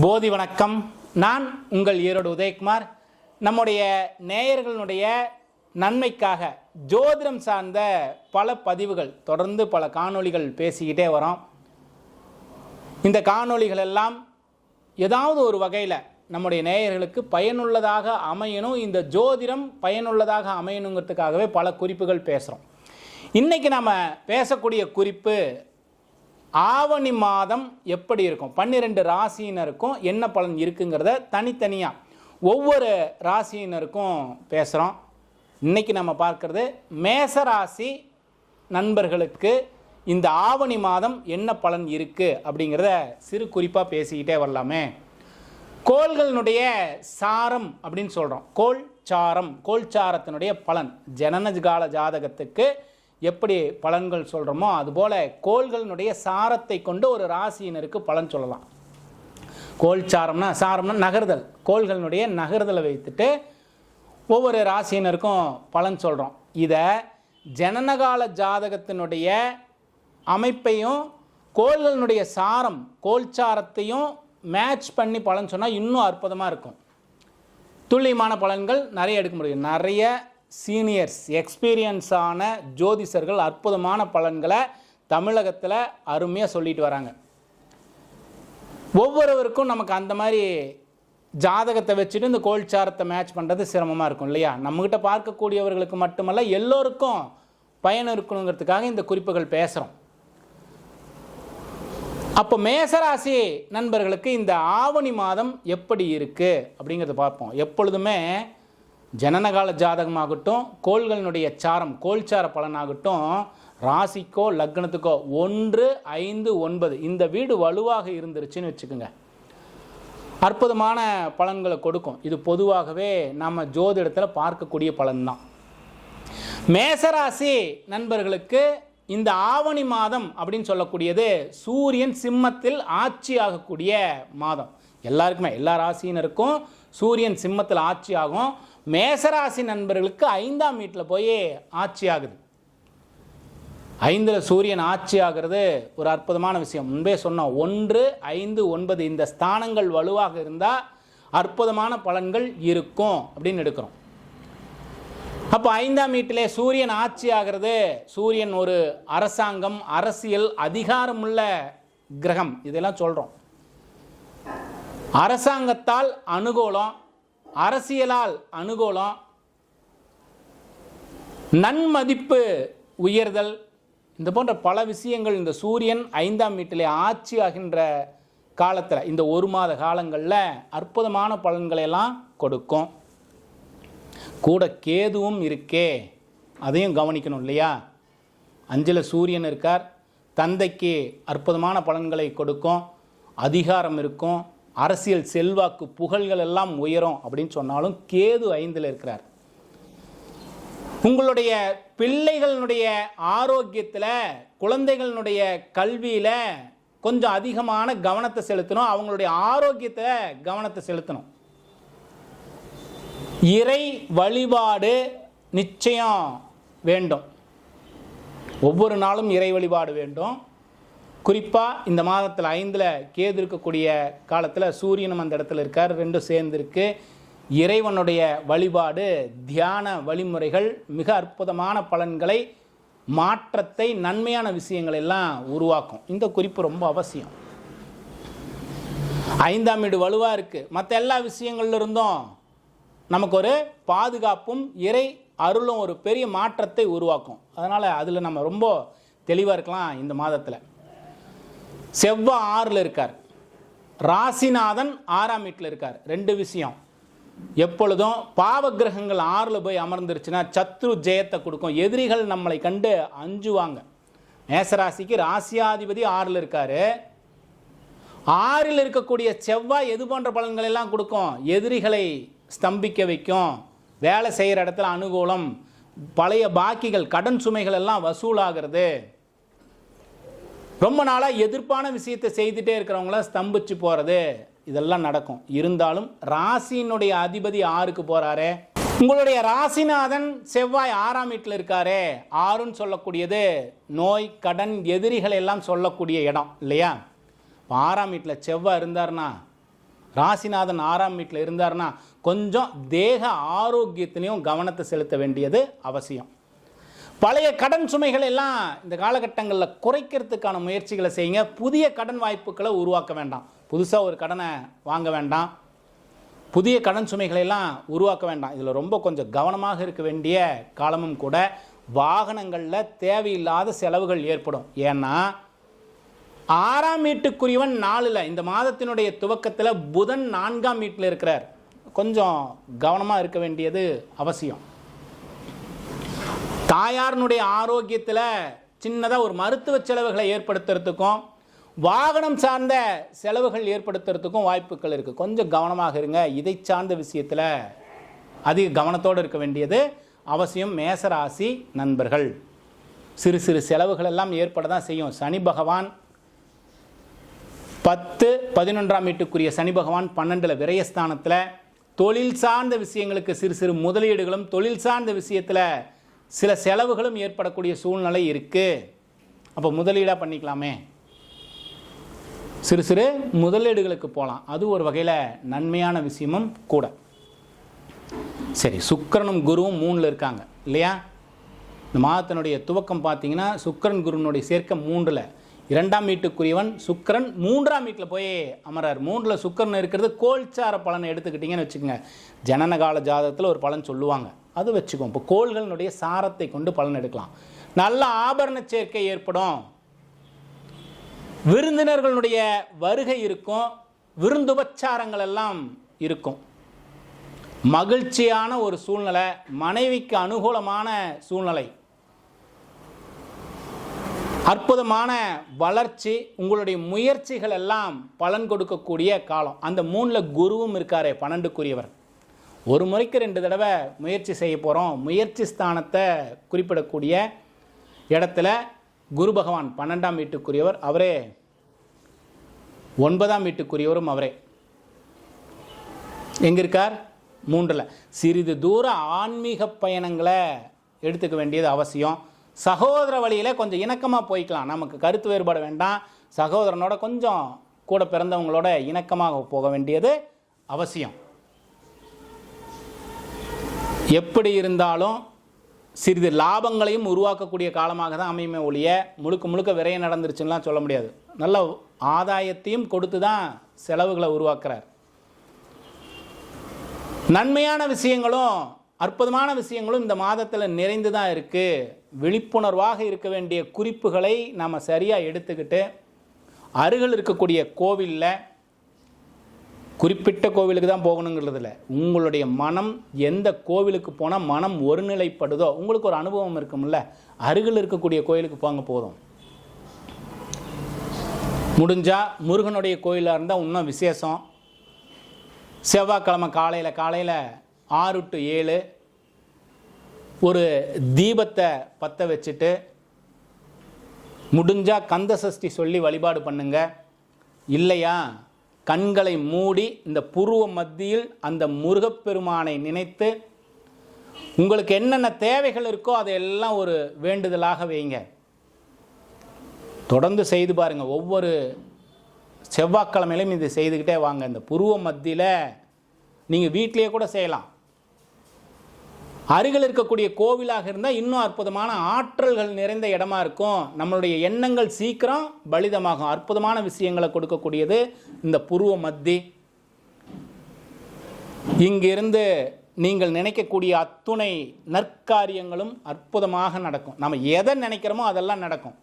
போதி வணக்கம். நான் உங்கள் ஈரோடு உதயகுமார். நம்முடைய நேயர்களுடைய நன்மைக்காக ஜோதிடம் சார்ந்த பல பதிவுகள் தொடர்ந்து பல காணொளிகள் பேசிக்கிட்டே வரோம். இந்த காணொளிகள் எல்லாம் ஏதாவது ஒரு வகையில் நம்முடைய நேயர்களுக்கு பயனுள்ளதாக அமையணும் இந்த ஜோதிடம் பயனுள்ளதாக அமையணுங்கிறதுக்காகவே பல குறிப்புகள் பேசுகிறோம் இன்றைக்கி நம்ம பேசக்கூடிய குறிப்பு ஆவணி மாதம் எப்படி இருக்கும்? பன்னிரெண்டு ராசியினருக்கும் என்ன பலன் இருக்குங்கிறத தனித்தனியாக ஒவ்வொரு ராசியினருக்கும் பேசுகிறோம் இன்னைக்கு நம்ம பார்க்குறது மேச ராசி நண்பர்களுக்கு இந்த ஆவணி மாதம் என்ன பலன் இருக்குது அப்படிங்கிறத சிறு குறிப்பாக பேசிக்கிட்டே வரலாமே. கோள்களினுடைய சாரம் அப்படின்னு சொல்கிறோம் கோள் சாரம் கோள் சாரத்தினுடைய பலன். ஜனனஜால ஜாதகத்துக்கு எப்படி பலன்கள் சொல்கிறோமோ அதுபோல் கோள்களினுடைய சாரத்தை கொண்டு ஒரு ராசியினருக்கு பலன் சொல்லலாம். கோள் சாரம்னா சாரம்னா நகர்தல். கோள்களினுடைய நகர்தலை வைத்துட்டு ஒவ்வொரு ராசியினருக்கும் பலன் சொல்கிறோம் இதை ஜனனகால ஜாதகத்தினுடைய அமைப்பையும் கோள்களினுடைய சாரம் கோள் சாரத்தையும் மேட்ச் பண்ணி பலன் சொன்னால் இன்னும் அற்புதமாக இருக்கும். துல்லியமான பலன்கள் நிறைய எடுக்க முடியும். நிறைய சீனியர்ஸ் எக்ஸ்பீரியன்ஸான ஜோதிஷர்கள் அற்புதமான பலன்களை தமிழகத்தில் அருமையாக சொல்லிட்டு வராங்க. ஒவ்வொருவருக்கும் நமக்கு அந்த மாதிரி ஜாதகத்தை வச்சுட்டு இந்த கோல்சாரத்தை மேட்ச் பண்ணுறது சிரமமாக இருக்கும் இல்லையா? நம்மக்கிட்ட பார்க்கக்கூடியவர்களுக்கு மட்டுமல்ல எல்லோருக்கும் பயன் இருக்கணுங்கிறதுக்காக இந்த குறிப்புகள் பேசுகிறோம் அப்போ மேசராசி நண்பர்களுக்கு இந்த ஆவணி மாதம் எப்படி இருக்குது அப்படிங்கிறத பார்ப்போம். எப்பொழுதுமே ஜனனகால ஜாதகமாகட்டும் கோள்களினுடைய சாரம் கோல்சார பலனாகட்டும் ராசிக்கோ லக்னத்துக்கோ ஒன்று ஐந்து ஒன்பது இந்த வீடு வலுவாக இருந்துருச்சுன்னு வச்சுக்கோங்க. அற்புதமான பலன்களை கொடுக்கும். இது பொதுவாகவே நம்ம ஜோதிடத்தில் பார்க்கக்கூடிய பலன்தான். மேசராசி நண்பர்களுக்கு இந்த ஆவணி மாதம் அப்படின்னு சொல்லக்கூடியது சூரியன் சிம்மத்தில் ஆட்சி ஆகக்கூடிய மாதம். எல்லாருக்குமே எல்லா ராசியினருக்கும் சூரியன் சிம்மத்தில் ஆட்சி ஆகும். மேசராசி நண்பர்களுக்கு ஐந்தாம் வீட்டில் போய் ஆட்சி ஆகுது ஐந்தில் சூரியன் ஆட்சி ஆகிறது ஒரு அற்புதமான விஷயம். முன்பே சொன்னோம் ஒன்று ஐந்து ஒன்பது இந்த ஸ்தானங்கள் வலுவாக இருந்தால் அற்புதமான பலன்கள் இருக்கும் அப்படின்னு எடுக்கிறோம். அப்போ ஐந்தாம் வீட்டிலே சூரியன் ஆட்சி ஆகிறது சூரியன் ஒரு அரசாங்கம் அரசியல் அதிகாரமுள்ள கிரகம். இதெல்லாம் சொல்கிறோம் அரசாங்கத்தால் அனுகூலம் அரசியலால் அனுகூலம் நன்மதிப்பு உயர்தல் இந்த போன்ற பல விஷயங்கள் இந்த சூரியன் ஐந்தாம் வீட்டிலே ஆட்சி ஆகின்ற காலத்தில் இந்த ஒரு மாத காலங்களில் அற்புதமான பலன்களை எல்லாம் கொடுக்கும். கூட கேதுவும் இருக்கே அதையும் கவனிக்கணும் இல்லையா? அஞ்சில் சூரியன் இருக்கார் தந்தைக்கு அற்புதமான பலன்களை கொடுக்கும் அதிகாரம் இருக்கும் அரசியல் செல்வாக்கு புகழ்கள் எல்லாம் உயரும் அப்படின்னு சொன்னாலும் கேது ஐந்தில் இருக்கிறார். உங்களுடைய பிள்ளைகளினுடைய ஆரோக்கியத்தில் குழந்தைகளினுடைய கல்வியில் கொஞ்சம் அதிகமான கவனத்தை செலுத்தணும். அவங்களுடைய ஆரோக்கியத்தை கவனத்தை செலுத்தணும். இறை வழிபாடு நிச்சயம் வேண்டும். ஒவ்வொரு நாளும் இறை வழிபாடு வேண்டும். குறிப்பாக இந்த மாதத்தில் ஐந்தில் கேது இருக்கக்கூடிய காலத்தில் சூரியனும் அந்த இடத்துல இருக்கார் ரெண்டும் சேர்ந்துருக்கு இறைவனுடைய வழிபாடு தியான வழிமுறைகள் மிக அற்புதமான பலன்களை மாற்றத்தை நன்மையான விஷயங்கள் எல்லாம் உருவாக்கும். இந்த குறிப்பு ரொம்ப அவசியம். ஐந்தாம் வீடு வலுவாக இருக்குது மற்ற எல்லா விஷயங்கள்ல இருந்தும் நமக்கு ஒரு பாதுகாப்பும் இறை அருளும் ஒரு பெரிய மாற்றத்தை உருவாக்கும். அதனால் அதில் நம்ம ரொம்ப தெளிவாக இருக்கலாம் இந்த மாதத்தில். செவ்வாய் ஆறில் இருக்கார். ராசிநாதன் ஆறாம் வீட்டில் இருக்கார். ரெண்டு விஷயம். எப்பொழுதும் பாவ கிரகங்கள் ஆறில் போய் அமர்ந்துருச்சுன்னா சத்ரு ஜெயத்தை கொடுக்கும். எதிரிகள் நம்மளை கண்டு அஞ்சுவாங்க. மேசராசிக்கு ராசியாதிபதி ஆறில் இருக்கார். ஆறில் இருக்கக்கூடிய செவ்வாய் எது போன்ற பலன்கள் எல்லாம் கொடுக்கும்? எதிரிகளை ஸ்தம்பிக்க வைக்கும். வேலை செய்கிற இடத்துல அனுகூலம். பழைய பாக்கிகள் கடன் சுமைகள் எல்லாம் வசூலாகிறது. ரொம்ப நாளாக எதிர்ப்பான விஷயத்தை செய்துட்டே இருக்கிறவங்கள ஸ்தம்பிச்சு போகிறது இதெல்லாம் நடக்கும். இருந்தாலும் ராசியினுடைய அதிபதி ஆறுக்கு போகிறாரே உங்களுடைய ராசிநாதன் செவ்வாய் ஆறாம் வீட்டில் இருக்காரே? ஆறுன்னு சொல்லக்கூடியது நோய் கடன் எதிரிகள் எல்லாம் சொல்லக்கூடிய இடம் இல்லையா? இப்போ ஆறாம் வீட்டில் செவ்வாய் இருந்தார்னா ராசிநாதன் ஆறாம் வீட்டில் இருந்தார்னா கொஞ்சம் தேக ஆரோக்கியத்திலையும் கவனத்தை செலுத்த வேண்டியது அவசியம். பழைய கடன் சுமைகள் எல்லாம் இந்த காலகட்டங்களில் குறைக்கிறதுக்கான முயற்சிகளை செய்யுங்க. புதிய கடன் வாய்ப்புகளை உருவாக்க வேண்டாம். புதுசாக ஒரு கடனை வாங்க வேண்டாம். புதிய கடன் சுமைகளை எல்லாம் உருவாக்க வேண்டாம். இதில் ரொம்ப கொஞ்சம் கவனமாக இருக்க வேண்டிய காலமும் கூட வாகனங்களில் தேவையில்லாத செலவுகள் ஏற்படும். ஏன்னா ஆறாம் வீட்டுக்குரியவன் நாளில் இந்த மாதத்தினுடைய துவக்கத்தில் புதன் நான்காம் வீட்டில் இருக்கிறார். கொஞ்சம் கவனமாக இருக்க வேண்டியது அவசியம். தாயாரினுடைய ஆரோக்கியத்தில் சின்னதாக ஒரு மருத்துவ செலவுகளை ஏற்படுத்துறதுக்கும் வாகனம் சார்ந்த செலவுகள் ஏற்படுத்துறதுக்கும் வாய்ப்புகள் இருக்குது கொஞ்சம் கவனமாக இருங்க. இதை சார்ந்த விஷயத்தில் அதிக கவனத்தோடு இருக்க வேண்டியது அவசியம். மேசராசி நண்பர்கள் சிறு சிறு செலவுகள் எல்லாம் ஏற்பட தான் செய்யும். சனி பகவான் பத்து பதினொன்றாம் வீட்டுக்குரிய சனி பகவான் பன்னெண்டில் விரயஸ்தானத்தில் தொழில் சார்ந்த விஷயங்களுக்கு சிறு சிறு முதலீடுகளும் தொழில் சார்ந்த விஷயத்தில் சில செலவுகளும் ஏற்படக்கூடிய சூழ்நிலை இருக்குது அப்போ முதலீடாக பண்ணிக்கலாமே. சிறு சிறு முதலீடுகளுக்கு போகலாம் அது ஒரு வகையில் நன்மையான விஷயமும் கூட. சரி சுக்கிரனும் குருவும் மூணில் இருக்காங்க இல்லையா? இந்த மாதத்தினுடைய துவக்கம் பார்த்தீங்கன்னா சுக்கரன் குருவினுடைய சேர்க்கை மூன்றில். இரண்டாம் வீட்டுக்குரியவன் சுக்கிரன் மூன்றாம் வீட்டில் போய் அமரார் மூன்றில் சுக்கிரன் இருக்கிறது கோல்சார பலனை எடுத்துக்கிட்டிங்கன்னு வச்சுக்கோங்க. ஜனனகால ஜாதகத்தில் ஒரு பலன் சொல்லுவாங்க. அது வச்சுக்கோம் இப்போ கோள்களினுடைய சாரத்தை கொண்டு பலன் எடுக்கலாம். நல்ல ஆபரண சேர்க்கை ஏற்படும். விருந்தினர்களுடைய வருகை இருக்கும். விருந்துபச்சாரங்கள் எல்லாம் இருக்கும். மகிழ்ச்சியான ஒரு சூழ்நிலை மனைவிக்கு அனுகூலமான சூழ்நிலை. அற்புதமான வளர்ச்சி உங்களுடைய முயற்சிகள் எல்லாம் பலன் கொடுக்கக்கூடிய காலம். அந்த மூணில் குருவும் இருக்காரே பன்னெண்டுக்குரியவர். ஒரு முறைக்கு ரெண்டு தடவை முயற்சி செய்ய போகிறோம் முயற்சி ஸ்தானத்தை குறிப்பிடக்கூடிய இடத்துல குரு பகவான் பன்னெண்டாம் வீட்டுக்குரியவர் அவரே ஒன்பதாம் வீட்டுக்குரியவரும் அவரே. எங்கே இருக்கார் மூன்றில். சிறிது தூர ஆன்மீக பயணங்களை எடுத்துக்க வேண்டியது அவசியம். சகோதர வழியில் கொஞ்சம் இணக்கமாக போய்க்கலாம். நமக்கு கருத்து வேறுபாடு வேண்டாம். சகோதரனோட கொஞ்சம் கூட பிறந்தவங்களோட இணக்கமாக போக வேண்டியது அவசியம். எப்படி இருந்தாலும் சிறிது லாபங்களையும் உருவாக்கக்கூடிய காலமாக தான் அமையுமே ஒழிய முழுக்க முழுக்க விரயம் நடந்துருச்சுன்னெலாம் சொல்ல முடியாது. நல்ல ஆதாயத்தையும் கொடுத்து தான் செலவுகளை உருவாக்குறார். நன்மையான விஷயங்களும் அற்புதமான விஷயங்களும் இந்த மாதத்தில் நிறைந்து தான் இருக்குது விழிப்புணர்வாக இருக்க வேண்டிய குறிப்புகளை நாம் சரியாக எடுத்துக்கிட்டு அருகில் இருக்கக்கூடிய கோவிலில் குறிப்பிட்ட கோவிலுக்கு தான் போகணுங்கிறதுல உங்களுடைய மனம் எந்த கோவிலுக்கு போனால் மனம் ஒருநிலைப்படுதோ உங்களுக்கு ஒரு அனுபவம் இருக்கும்ல அருகில் இருக்கக்கூடிய கோயிலுக்கு போங்க போதும். முடிஞ்சால் முருகனுடைய கோயிலாக இருந்தால் இன்னும் விசேஷம். செவ்வாய்க்கிழமை காலையில் காலையில் ஆறு டு ஏழு ஒரு தீபத்தை பற்ற வச்சுட்டு முடிஞ்சால் கந்த சஷ்டி சொல்லி வழிபாடு பண்ணுங்க. இல்லையா? கண்களை மூடி இந்த புருவ மத்தியில் அந்த முருகப்பெருமானை நினைத்து உங்களுக்கு என்னென்ன தேவைகள் இருக்கோ அதையெல்லாம் ஒரு வேண்டுதலாக வைங்க. தொடர்ந்து செய்து பாருங்கள் ஒவ்வொரு செவ்வாய்க்கிழமையிலும் இது செய்துக்கிட்டே வாங்க. இந்த புருவ மத்தியில் நீங்கள் வீட்டிலேயே கூட செய்யலாம். அருகில் இருக்கக்கூடிய கோவிலாக இருந்தால் இன்னும் அற்புதமான ஆற்றல்கள் நிறைந்த இடமா இருக்கும். நம்மளுடைய எண்ணங்கள் சீக்கிரம் பலிதமாகும். அற்புதமான விஷயங்களை கொடுக்கக்கூடியது இந்த புருவ மத்தி. இங்கிருந்து நீங்கள் நினைக்கக்கூடிய அத்துணை நற்காரியங்களும் அற்புதமாக நடக்கும். நம்ம எதை நினைக்கிறோமோ அதெல்லாம் நடக்கும்.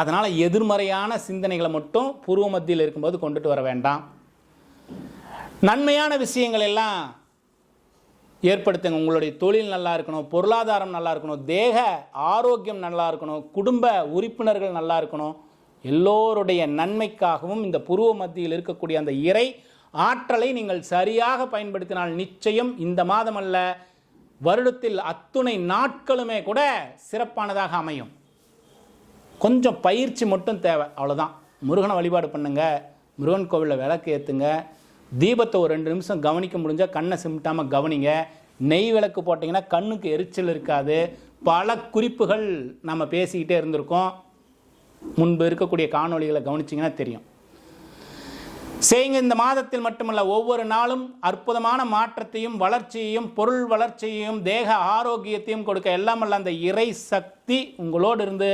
அதனால் எதிர்மறையான சிந்தனைகளை மட்டும் பூர்வ மத்தியில் இருக்கும்போது கொண்டுட்டு வர வேண்டாம். நன்மையான விஷயங்கள் எல்லாம் ஏற்படுத்துங்க. உங்களுடைய தொழில் நல்லா இருக்கணும் பொருளாதாரம் நல்லா இருக்கணும் தேக ஆரோக்கியம் நல்லா இருக்கணும் குடும்ப உறுப்பினர்கள் நல்லா இருக்கணும். எல்லோருடைய நன்மைக்காகவும் இந்த புருவ மத்தியில் இருக்கக்கூடிய அந்த இறை ஆற்றலை நீங்கள் சரியாக பயன்படுத்தினால் நிச்சயம் இந்த மாதம் அல்ல வருடத்தில் அத்துணை நாட்களுமே கூட சிறப்பானதாக அமையும். கொஞ்சம் பயிற்சி மட்டும் தேவை அவ்வளோதான் முருகனை வழிபாடு பண்ணுங்கள் முருகன் கோவிலில் விளக்கு ஏற்றுங்க தீபத்தை ஒரு ரெண்டு நிமிஷம் கவனிக்க முடிஞ்சால் கண்ணை சிமிட்டாமல் கவனிங்க. நெய் விளக்கு போட்டிங்கன்னா கண்ணுக்கு எரிச்சல் இருக்காது. பல குறிப்புகள் நம்ம பேசிக்கிட்டே இருந்திருக்கோம். முன்பு இருக்கக்கூடிய காணொளிகளை கவனிச்சிங்கன்னா தெரியும். செய்யுங்க இந்த மாதத்தில் மட்டுமல்ல ஒவ்வொரு நாளும் அற்புதமான மாற்றத்தையும் வளர்ச்சியையும் பொருள் வளர்ச்சியையும் தேக ஆரோக்கியத்தையும் கொடுக்க எல்லாம் அல்ல அந்த இறை சக்தி உங்களோடு இருந்து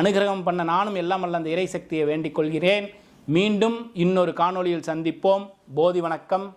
அனுகிரகம் பண்ண நானும் எல்லாம் அல்ல அந்த இறை சக்தியை வேண்டிக் கொள்கிறேன். மீண்டும் இன்னொரு காணொளியில் சந்திப்போம். போதி வணக்கம்.